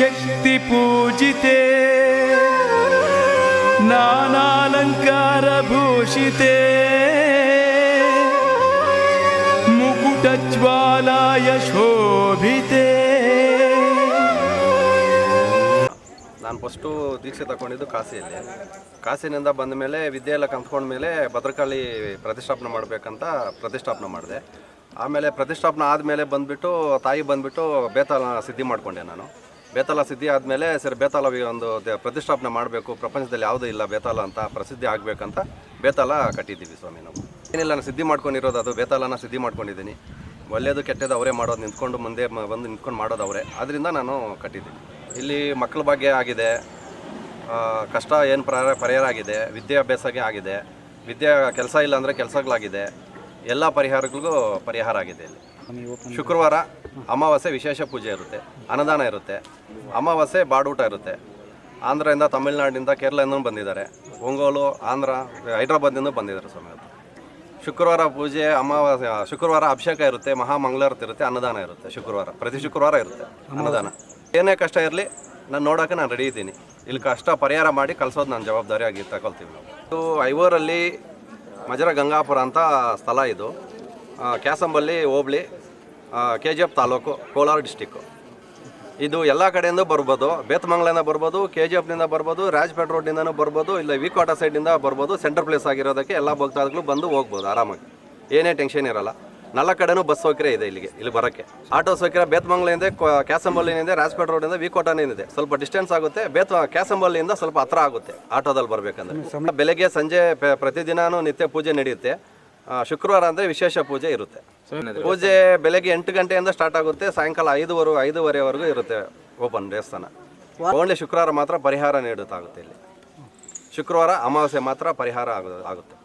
ಶಕ್ತಿ ಪೂಜಿತೆ, ನಾನಾಲಂಕಾರ ಭೂಷಿತೆ. ಮುಕುಟಜ್ವಾಲಾಯ ಶೋಭಿತೆ. ನಾನು ಫಸ್ಟು ದೀಕ್ಷೆ ತಗೊಂಡಿದ್ದು ಕಾಸಿಯಲ್ಲಿ. ಕಾಸಿನಿಂದ ಬಂದ ಮೇಲೆ ವಿದ್ಯೆ ಎಲ್ಲ ಕಂತ್ಕೊಂಡ ಮೇಲೆ ಭದ್ರಕಾಳಿ ಪ್ರತಿಷ್ಠಾಪನೆ ಮಾಡಬೇಕಂತ ಪ್ರತಿಷ್ಠಾಪನೆ ಮಾಡಿದೆ. ಆಮೇಲೆ ಪ್ರತಿಷ್ಠಾಪನೆ ಆದಮೇಲೆ ಬಂದುಬಿಟ್ಟು, ತಾಯಿ ಬಂದುಬಿಟ್ಟು ಬೇತಾಲ ಸಿದ್ಧಿ ಮಾಡಿಕೊಂಡೆ ನಾನು. ಬೇತಾಲ ಸಿದ್ಧಿ ಆದಮೇಲೆ ಸರ್ ಬೇತಾಲ ಒಂದು ಪ್ರತಿಷ್ಠಾಪನೆ ಮಾಡಬೇಕು. ಪ್ರಪಂಚದಲ್ಲಿ ಯಾವುದೂ ಇಲ್ಲ ಬೇತಾಲ ಅಂತ ಪ್ರಸಿದ್ಧಿ ಆಗಬೇಕಂತ ಬೇತಾಲ ಕಟ್ಟಿದ್ದೀವಿ ಸ್ವಾಮಿ ನಾವು. ಏನಿಲ್ಲ, ನಾನು ಸಿದ್ಧಿ ಮಾಡ್ಕೊಂಡಿರೋದು ಅದು. ಬೇತಾಲನ ಸಿದ್ಧಿ ಮಾಡ್ಕೊಂಡಿದ್ದೀನಿ. ಒಳ್ಳೆಯದು ಕೆಟ್ಟದ್ದು ಅವರೇ ಮಾಡೋದು, ನಿಂತ್ಕೊಂಡು ಮುಂದೆ ಬಂದು ನಿಂತ್ಕೊಂಡು ಮಾಡೋದು ಅವರೇ. ಅದರಿಂದ ನಾನು ಕಟ್ಟಿದ್ದೀನಿ. ಇಲ್ಲಿ ಮಕ್ಕಳ ಬಗ್ಗೆ ಆಗಿದೆ. ಕಷ್ಟ ಏನು ಪರಿಹಾರ ಪರಿಹಾರ ಆಗಿದೆ. ವಿದ್ಯಾಭ್ಯಾಸಕ್ಕೆ ಆಗಿದೆ. ವಿದ್ಯಾ ಕೆಲಸ ಇಲ್ಲ ಅಂದರೆ ಕೆಲಸಗಳಾಗಿದೆ. ಎಲ್ಲ ಪರಿಹಾರಗಳಿಗೂ ಪರಿಹಾರ ಆಗಿದೆ ಇಲ್ಲಿ. ಶುಕ್ರವಾರ ಅಮಾವಾಸ್ಯೆ ವಿಶೇಷ ಪೂಜೆ ಇರುತ್ತೆ ಅನ್ನದಾನ ಇರುತ್ತೆ ಅಮಾವಾಸ್ಯೆ ಬಾಡೂಟ ಇರುತ್ತೆ. ಆಂಧ್ರದಿಂದ ತಮಿಳುನಾಡಿನಿಂದ ಕೇರಳದಿಂದ ಬಂದಿದ್ದಾರೆ. ಒಂಗೋಲು ಆಂಧ್ರ ಹೈದ್ರಾಬಾದ್ನಿಂದ ಬಂದಿದ್ದಾರೆ ಸ್ವಾಮಿ ಅವರು. ಶುಕ್ರವಾರ ಪೂಜೆ ಅಮಾವಾಸ್ಯ ಶುಕ್ರವಾರ ಅಭಿಷೇಕ ಇರುತ್ತೆ ಮಹಾಮಂಗಳಾರತಿ ಇರುತ್ತೆ ಅನ್ನದಾನ ಇರುತ್ತೆ ಶುಕ್ರವಾರ ಪ್ರತಿ ಶುಕ್ರವಾರ ಇರುತ್ತೆ ಅನ್ನದಾನ. ಏನೇ ಕಷ್ಟ ಇರಲಿ ನಾನು ನೋಡೋಕೆ ನಾನು ರೆಡಿ ಇದ್ದೀನಿ. ಇಲ್ಲಿ ಕಷ್ಟ ಪರಿಹಾರ ಮಾಡಿ ಕಳ್ಸೋದು ನನ್ನ ಜವಾಬ್ದಾರಿಯಾಗಿ ತಗೊಳ್ತೀವಿ ನಾವು. ಐವರಲ್ಲಿ ಮಜರ ಗಂಗಾಪುರ ಅಂತ ಸ್ಥಳ ಇದು. ಕ್ಯಾಸಂಬಲ್ಲಿ, ಹೋಬಳಿ K G F taluk, Kolar district. ಇದು ಎಲ್ಲ ಕಡೆಯಿಂದ ಬರ್ಬೋದು. ಬೇತಮಂಗ್ಲಿಂದ ಬರ್ಬೋದು ಕೆ ಜಿ ಎಫ್ನಿಂದ ಬರ್ಬೋದು, ರಾಜ್ಪೇಟ್ ರೋಡ್ನಿಂದನೂ ಬರ್ಬೋದು, ಇಲ್ಲ ವಿಕೋಟ ಸೈಡಿಂದ ಬರ್ಬೋದು. ಸೆಂಟರ್ ಪ್ಲೇಸ್ ಆಗಿರೋದಕ್ಕೆ ಎಲ್ಲ ಭಕ್ತಾದಿಗಳು ಬಂದು ಹೋಗ್ಬೋದು ಆರಾಮಾಗಿ. ಏನೇ ಟೆನ್ಷನ್ ಇರಲ್ಲ. ನಾಲ್ಕು ಕಡೆನೂ ಬಸ್ ಸೌಕರ್ಯ ಇದೆ ಇಲ್ಲಿಗೆ ಇಲ್ಲಿ ಬರೋಕ್ಕೆ. ಆಟೋ ಸೌಕರ್ಯ ಬೇತಮಂಗ್ಲಿಂದ ಕ್ಯಾಸಂಬಲ್ಲಿನಿಂದ ರಾಜಪೇಟೆ ರೋಡಿಂದ ಇದೆ. ಸ್ವಲ್ಪ ಡಿಸ್ಟೆನ್ಸ್ ಆಗುತ್ತೆ. ಬೇತ ಕ್ಯಾಸಂಬಲ್ಲಿಂದ ಸ್ವಲ್ಪ ಹತ್ರ ಆಗುತ್ತೆ ಆಟೋದಲ್ಲಿ ಬರಬೇಕಂದ್ರೆ. ಬೆಳಗ್ಗೆ ಸಂಜೆ ಪ್ರತಿದಿನವೂ ಪ್ರತಿದಿನಾನು ನಿತ್ಯ ಪೂಜೆ ನಡೆಯುತ್ತೆ. ಶುಕ್ರವಾರ ಅಂದರೆ ವಿಶೇಷ ಪೂಜೆ ಇರುತ್ತೆ. ಪೂಜೆ ಬೆಳಗ್ಗೆ ಎಂಟು ಗಂಟೆಯಿಂದ ಸ್ಟಾರ್ಟ್ ಆಗುತ್ತೆ. ಸಾಯಂಕಾಲ ಐದುವರೆ ಐದೂವರೆವರೆಗೂ ಇರುತ್ತೆ ಓಪನ್ ದೇವಸ್ಥಾನ. ಓನ್ಲಿ ಶುಕ್ರವಾರ ಮಾತ್ರ ಪರಿಹಾರ ನೀಡುತ್ತಾಗುತ್ತೆ ಇಲ್ಲಿ. ಶುಕ್ರವಾರ ಅಮಾವಾಸ್ಯೆ ಮಾತ್ರ ಪರಿಹಾರ ಆಗು- ಆಗುತ್ತೆ.